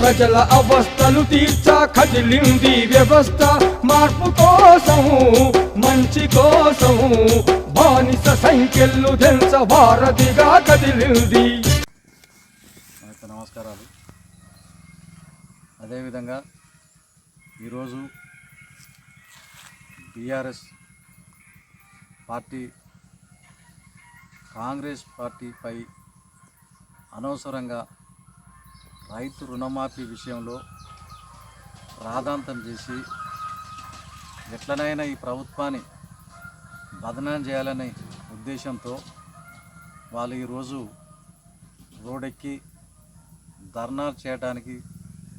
ప్రజల అవస్థలు తీర్చా కదిలింది వ్యవస్థ. మార్పు కోసం మంచి కోసం బానిస సంఖ్యలు దెంచ వారధిగా కదిలింది. నమస్కారాలు. అదేవిధంగా ఈరోజు బీఆర్ఎస్ పార్టీ కాంగ్రెస్ పార్టీపై అనవసరంగా రైతు రుణమాఫీ విషయంలో రాదాంతం చేసి ఎట్లనైనా ఈ ప్రభుత్వాన్ని బదనాం చేయాలనే ఉద్దేశంతో వాళ్ళు ఈరోజు రోడెక్కి ధర్నా చేయడానికి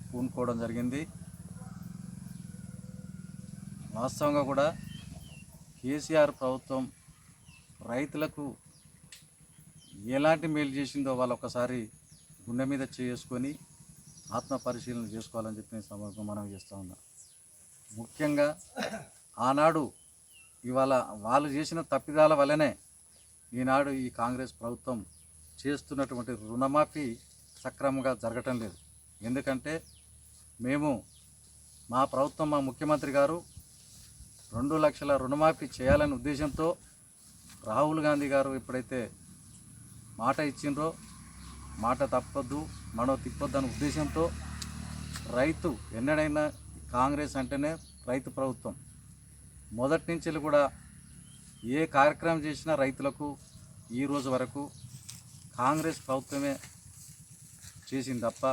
పూనుకోవడం జరిగింది. వాస్తవంగా కూడా కేసీఆర్ ప్రభుత్వం రైతులకు ఎలాంటి మేలు చేసిందో వాళ్ళు ఒకసారి గుండె మీద చేసుకొని ఆత్మ పరిశీలన చేసుకోవాలని చెప్పి సమర్థం మనం చేస్తూ ఉన్నాం. ముఖ్యంగా ఆనాడు ఇవాళ వాళ్ళు చేసిన తప్పిదాల వల్లనే ఈనాడు ఈ కాంగ్రెస్ ప్రభుత్వం చేస్తున్నటువంటి రుణమాఫీ సక్రమంగా జరగటం లేదు. ఎందుకంటే మేము మా ప్రభుత్వం మా ముఖ్యమంత్రి గారు రెండు లక్షల రుణమాఫీ చేయాలనే ఉద్దేశంతో రాహుల్ గాంధీ గారు ఎప్పుడైతే మాట ఇచ్చిండ్రో మాట తప్పొద్దు మనం తిప్పొద్దు అనే ఉద్దేశంతో రైతు ఎన్నడైనా కాంగ్రెస్ అంటేనే రైతు ప్రభుత్వం. మొదటి నుంచి కూడా ఏ కార్యక్రమం చేసినా రైతులకు ఈ రోజు వరకు కాంగ్రెస్ ప్రభుత్వమే చేసింది తప్ప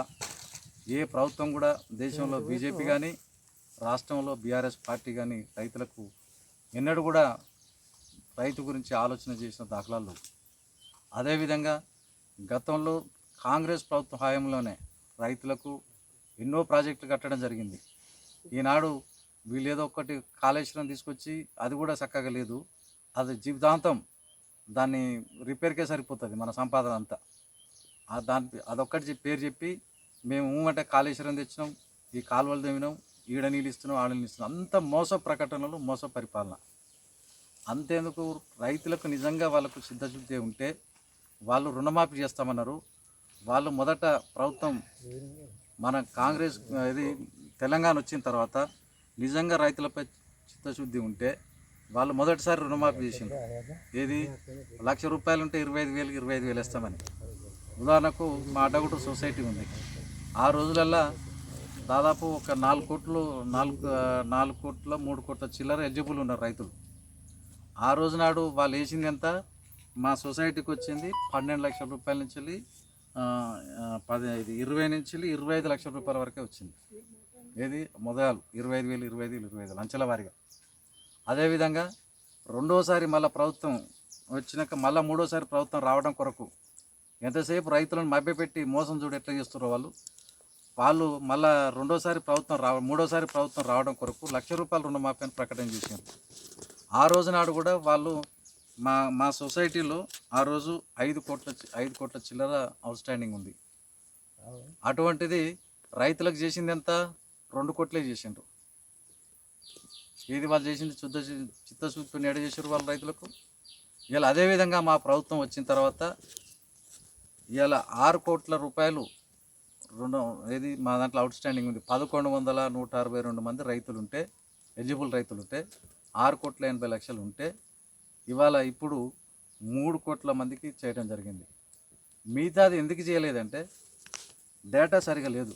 ఏ ప్రభుత్వం కూడా దేశంలో బీజేపీ కానీ రాష్ట్రంలో బీఆర్ఎస్ పార్టీ కానీ రైతులకు ఎన్నడూ కూడా రైతు గురించి ఆలోచన చేసిన దాఖలాలు అదేవిధంగా గతంలో కాంగ్రెస్ ప్రభుత్వ హయాంలోనే రైతులకు ఎన్నో ప్రాజెక్టులు కట్టడం జరిగింది. ఈనాడు వీళ్ళు ఏదో ఒకటి కాళేశ్వరం తీసుకొచ్చి అది కూడా చక్కగా లేదు. అది జీవితాంతం దాన్ని రిపేర్కే సరిపోతుంది మన సంపాదన అంతా. దాని అదొక్కటి చెప్పి- పేరు చెప్పి మేము ఊ అంటే కాళేశ్వరం తెచ్చినాం ఈ కాలువలు తెమినాం ఈడ నీళ్ళు ఇస్తున్నాం ఆడ నీళ్ళు ఇస్తున్నాం. అంత మోస ప్రకటనలు మోస పరిపాలన. అంతేందుకు రైతులకు నిజంగా వాళ్ళకు సిద్ధశుద్ధి ఉంటే వాళ్ళు రుణమాఫీ చేస్తామన్నారు. వాళ్ళు మొదట ప్రభుత్వం మన కాంగ్రెస్ ఇది తెలంగాణ వచ్చిన తర్వాత నిజంగా రైతులపై చిత్తశుద్ధి ఉంటే వాళ్ళు మొదటిసారి రుణమాఫీ చేసింది ఏది? లక్ష రూపాయలు ఉంటే ఇరవై ఐదు వేలు ఇరవై ఐదు వేలు ఇస్తామని ఉదాహరణకు మా అడ్డగుట్టు సొసైటీ ఉంది. ఆ రోజులల్లా దాదాపు ఒక నాలుగు కోట్లు నాలుగు నాలుగు కోట్ల మూడు కోట్ల చిల్లర ఎలిజిబుల్ ఉన్నారు రైతులు. ఆ రోజు నాడు వాళ్ళు వేసింది ఎంత? మా సొసైటీకి వచ్చింది పన్నెండు లక్షల రూపాయల నుంచి వెళ్ళి, పది ఇది ఇరవై నుంచి ఇరవై ఐదు లక్షల రూపాయల వరకే వచ్చింది. ఏది? మొదలు. ఇరవై ఐదు వేలు ఇరవై ఐదు వేలు ఇరవై ఐదు అంచెల వారిగా. అదేవిధంగా రెండోసారి మళ్ళీ ప్రభుత్వం వచ్చినాక మళ్ళీ మూడోసారి ప్రభుత్వం రావడం కొరకు ఎంతసేపు రైతులను మభ్యపెట్టి మోసం చూడు ఎట్లా చేస్తున్నారు వాళ్ళు. వాళ్ళు మళ్ళా రెండోసారి ప్రభుత్వం రావ మూడోసారి ప్రభుత్వం రావడం కొరకు లక్ష రూపాయల రుణమాఫీ అని ప్రకటన చేశారు ఆ రోజు నాడు కూడా వాళ్ళు మా మా సొసైటీలో ఆ రోజు ఐదు కోట్ల ఐదు కోట్ల చిల్లర అవుట్ స్టాండింగ్ ఉంది. అటువంటిది రైతులకు చేసింది ఎంత? రెండు కోట్లే చేసిండ్రు. ఏది వాళ్ళు చేసింది శుద్ధ చిత్తశుద్ధితో ఎడ చేసారు వాళ్ళ రైతులకు? ఇలా అదేవిధంగా మా ప్రభుత్వం వచ్చిన తర్వాత ఇలా ఆరు కోట్ల రూపాయలు రెండు ఏది మా దాంట్లో అవుట్ స్టాండింగ్ ఉంది. పదకొండు వందల నూట అరవై రెండు మంది రైతులు ఉంటే ఎలిజిబుల్ రైతులు ఉంటే ఆరు కోట్ల ఎనభై లక్షలు ఉంటే ఇవాళ ఇప్పుడు మూడు కోట్ల మందికి చేయడం జరిగింది. మిగతాది ఎందుకు చేయలేదంటే డేటా సరిగా లేదు.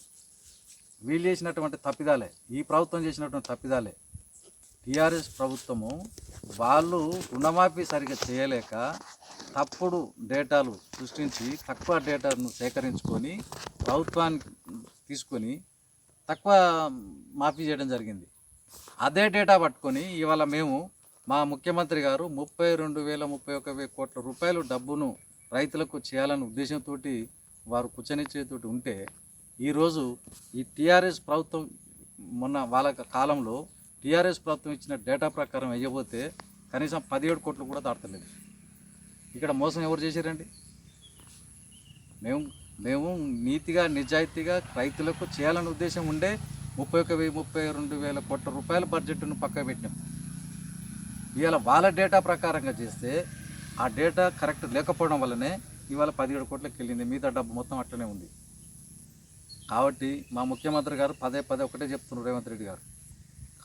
వీళ్ళు చేసినటువంటి తప్పిదాలే ఈ ప్రభుత్వం చేసినటువంటి తప్పిదాలే. టీఆర్ఎస్ ప్రభుత్వము వాళ్ళు రుణమాఫీ సరిగా చేయలేక తప్పుడు డేటాలు సృష్టించి తక్కువ డేటాను సేకరించుకొని ప్రభుత్వానికి తీసుకొని తక్కువ మాఫీ చేయడం జరిగింది. అదే డేటా పట్టుకొని ఇవాళ మేము మా ముఖ్యమంత్రి గారు ముప్పై రెండు వేల ముప్పై ఒక వే కోట్ల రూపాయలు డబ్బును రైతులకు చేయాలనే ఉద్దేశంతో వారు కుచనిచ్చేతోటి ఉంటే ఈరోజు ఈ టీఆర్ఎస్ ప్రభుత్వం మొన్న వాళ్ళ కాలంలో టీఆర్ఎస్ ప్రభుత్వం ఇచ్చిన డేటా ప్రకారం వేయబోతే కనీసం పదిహేడు కోట్లు కూడా దాటలేదు. ఇక్కడ మోసం ఎవరు చేశారండి? మేము మేము నీతిగా నిజాయితీగా రైతులకు చేయాలనే ఉద్దేశం ఉండే ముప్పై ఒక వెయ్యి ముప్పై రెండు వేల కోట్ల రూపాయల బడ్జెట్ను పక్క పెట్టినాం. ఇవాళ వాళ్ళ డేటా ప్రకారంగా చేస్తే ఆ డేటా కరెక్ట్ లేకపోవడం వల్లనే ఇవాళ పదిహేడు కోట్లకి వెళ్ళింది. మిగతా డబ్బు మొత్తం అట్లనే ఉంది. కాబట్టి మా ముఖ్యమంత్రి గారు పదే పదే ఒకటే చెప్తున్నారు రేవంత్ రెడ్డి గారు.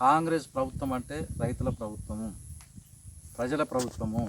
కాంగ్రెస్ ప్రభుత్వం అంటే రైతుల ప్రభుత్వము ప్రజల ప్రభుత్వము.